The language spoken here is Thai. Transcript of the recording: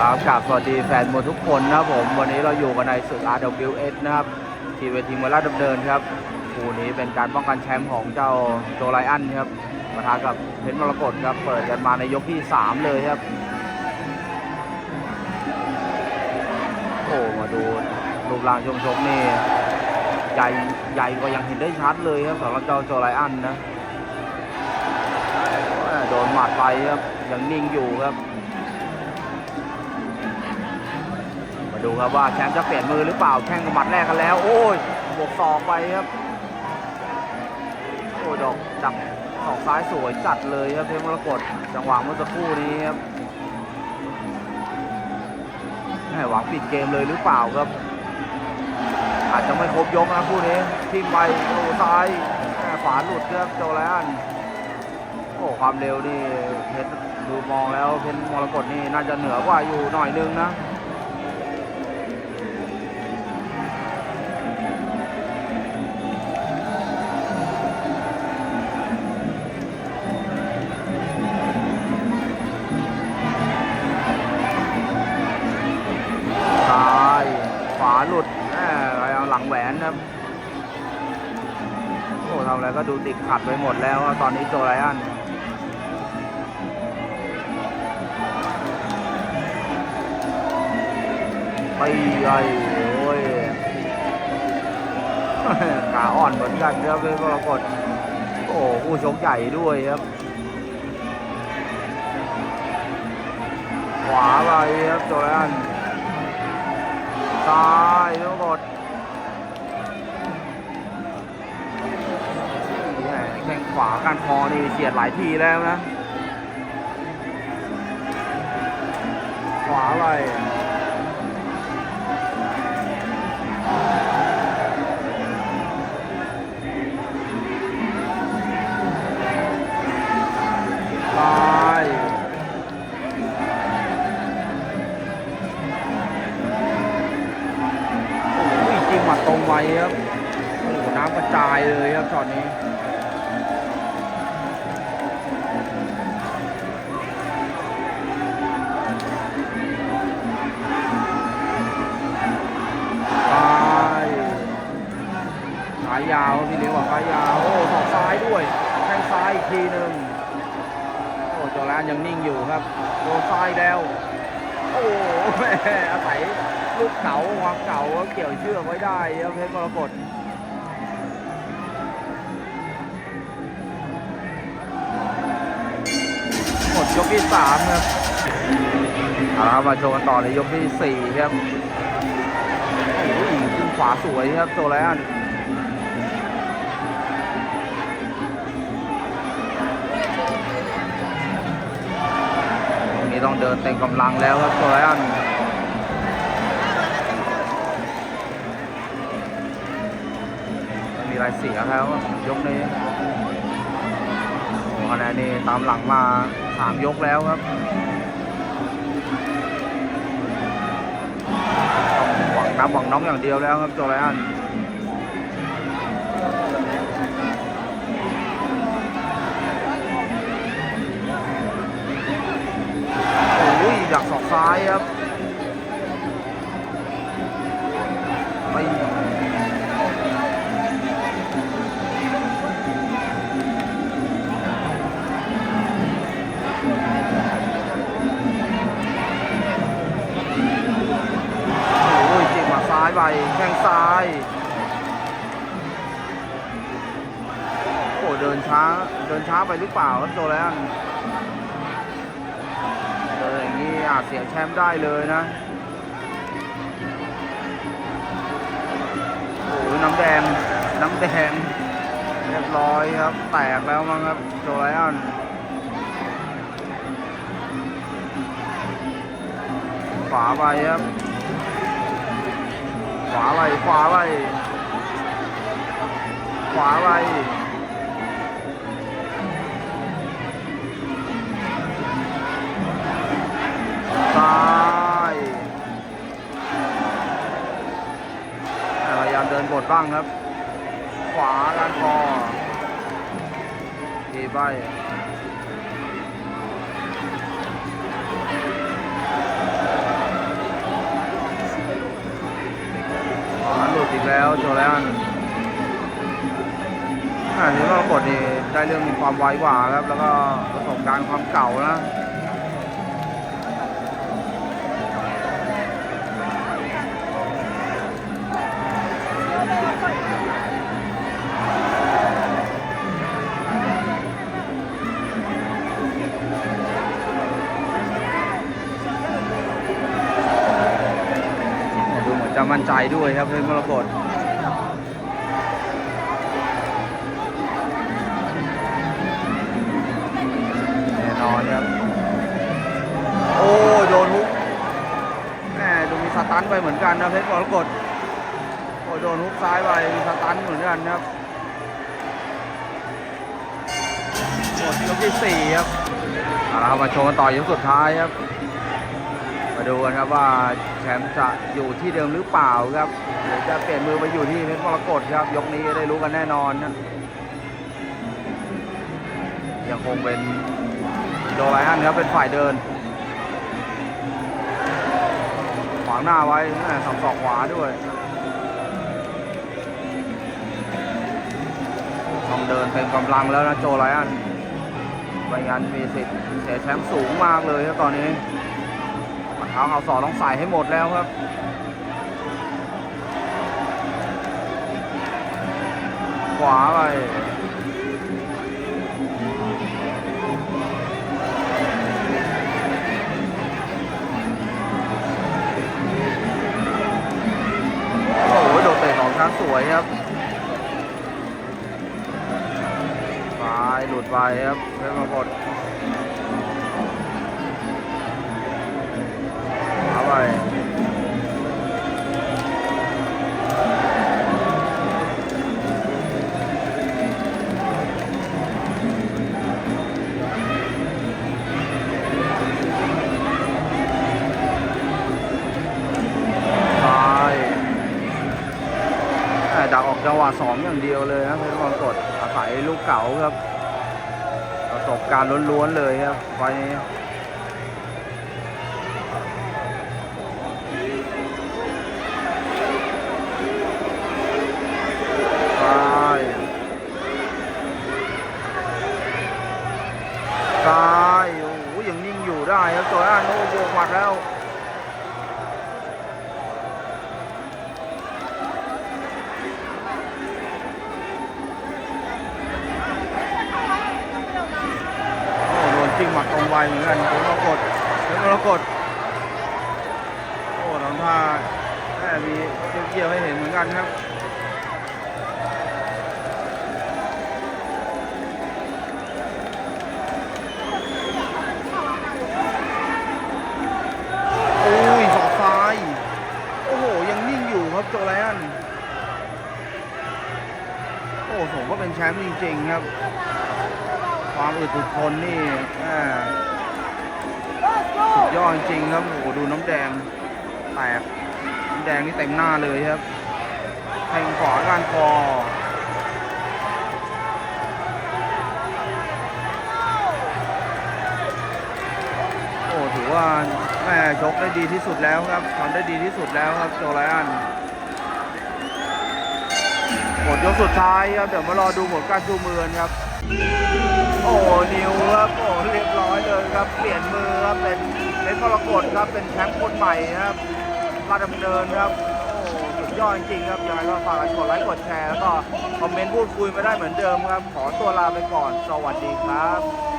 ครับกราบสวัสดีแฟนมวยทุกคนนะครับผม วันนี้เราอยู่กันในศึก RWS นะครับ ที่เวทีมวยราชดำเนินครับคู่นี้เป็นการป้องกันแชมป์ของเจ้าโจไลอันครับปะทะกับเพชรมรกตครับ เปิดกันมาในยกที่ 3 เลยครับ โอ้ มาดูรูปร่างชมชกนี่ใหญ่ใหญ่กว่ายังเห็นได้ชัดเลยครับสำหรับเจ้าโจไลอันนะ โดนหมัดไปครับ ยังนิ่งอยู่ครับ ดูครับว่าแชมป์จะเปลี่ยนมือหรือเปล่าแข่งกับหมัดแรกกันแล้ว โอ้ยบวกศอกไปครับโอ้ยดอกดักศอกซ้ายสวยจัดเลยครับเพชรมรกตจังหวะเมื่อสักครู่นี้ครับแหม่หวังปิดเกมเลยหรือเปล่าครับ อาจจะไม่ครบยกนะคู่นี้ทิ้งไปโอ้ซ้ายแม่ขวาหลุดครับโจแลนโอ้ความเร็วนี่เพชรดูมองแล้วเพชรมรกตนี่น่าจะเหนือกว่าอยู่หน่อยนึงนะ ดูติดขัดไปหมดแล้วตอนนี้โจไรอันไปไอ้โอ้ยขาอ่อนเหมือนกันครับเป็นกรกฎโอ้ผู้ชกใหญ่ด้วยครับขวาไปครับโจไรอันซ้ายทั้งหมด ขวาการคอนี่เสียดหลายทีแล้วนะ ขวาไปซ้ายโอ้ยจริงหมัดตรงไว้ครับโอ้โหน้ำกระจายเลยครับช็อตนี้ สายยาวพี่เลี้ยงบอกสายยาวโอ้สอกซ้ายด้วยแข้งซ้ายอีกทีหนึ่งโอ้จอแลนยังนิ่งอยู่ครับโดนซ้ายแล้วโอ้แม่อาศัยลูกเก๋าความเก๋าเกี่ยวเชือกไว้ได้ครับเพชรมรกตหมดยกที่สามครับเอาละครับมาโชว์กันต่อในยกที่สี่ครับโอ้ยขึ้นขวาสวยครับโซแลน ตรงนี้ต้องเดินเต็มกำลังแล้วครับโซแลนมีรายเสียแล้วยกนี้โอ้คะแนนนี่ตามหลังมาสามยกแล้วครับต้องหวังนับหวังน้องอย่างเดียวแล้วครับโจไลอัน อยากสอกซ้ายครับไม่โอ้ยจิกมาซ้ายไปแข้งซ้าย โอ้เดินช้า เดินช้าไปหรือเปล่าครับโจแลน อาจเสียแชมป์ได้เลยนะโอ้ยน้ำแดง น้ำแดง เรียบร้อยครับ แตกแล้วมั้งครับโจไลอันขวาไปครับ ขวาไปขวาไปขวาไป บ้างครับ ขวาลานคอเอใบหลุดอีกแล้วโจแลนอันนี้ก็กดนี่ได้เรื่องมีความไวกว่าครับ แล้วก็ประสบการณ์ความเก่านะ จะมั่นใจด้วยครับเพชรมรกตแน่นอนครับ โอ้โดนฮุกแม่ดูมีสตันไปเหมือนกันนะเพชรมรกตโอ้โดนฮุกซ้ายไปมีสตันเหมือนกันครับหมดยกที่สี่ครับเอาละมาโชว์กันต่อยกสุดท้ายครับ มาดูกันครับว่า แชมป์จะอยู่ที่เดิมหรือเปล่าครับหรือจะเปลี่ยนมือไปอยู่ที่เพชรมรกตครับ ยกนี้ได้รู้กันแน่นอนนะยังคงเป็นโดไลอันครับเป็นฝ่ายเดิน ขวางหน้าไว้สับศอกขวาด้วยต้องเดินเต็มกำลังแล้วนะโจไลอันไม่งั้นมีสิทธิ์เสียแชมป์สูงมากเลยครับตอนนี้ เท้าเอาสอต้องใส่ให้หมดแล้วครับขวาไปโอ้โหโดดเตะของช้างสวยครับไปหลุดไปครับเพชรมรกต จังหวะสองอย่างเดียวเลยนะเพชรมรกรอาศัยลูกเก๋าครับประสบการณ์ล้วนๆเลยครับไฟนี้ เหมือนกันเพชรมรกตเพชรมรกตโอ้ทำท่าแม่มีเกี่ยวๆให้เห็นเหมือนกันครับโอ้ยสอกซ้ายโอ้โหยังนิ่งอยู่ครับโจแลนโอ้ผมว่าเป็นแชมป์จริงๆครับ ความอึดถึกทนนี่สุดยอดจริงๆครับโอ้โหดูน้ำแดงแตกน้ำแดงนี่เต็มหน้าเลยครับแทงขวากานคอโอ้ถือว่าแม่ชกได้ดีที่สุดแล้วครับทำได้ดีที่สุดแล้วครับโจไลอันหมดยกสุดท้ายครับ เดี๋ยวมารอดูผลการชูมือครับ โอ้นิวครับโอ้เรียบร้อยเลยครับ เปลี่ยนมือครับเป็นเป็นมรกตครับเป็นแชมป์คนใหม่ครับราดำเนินครับโอ้สุดยอดจริงๆครับยังไงก็ฝากกันกดไลค์กดแชร์แล้วก็คอมเมนต์พูดคุยมาได้เหมือนเดิมครับ ขอตัวลาไปก่อน สวัสดีครับ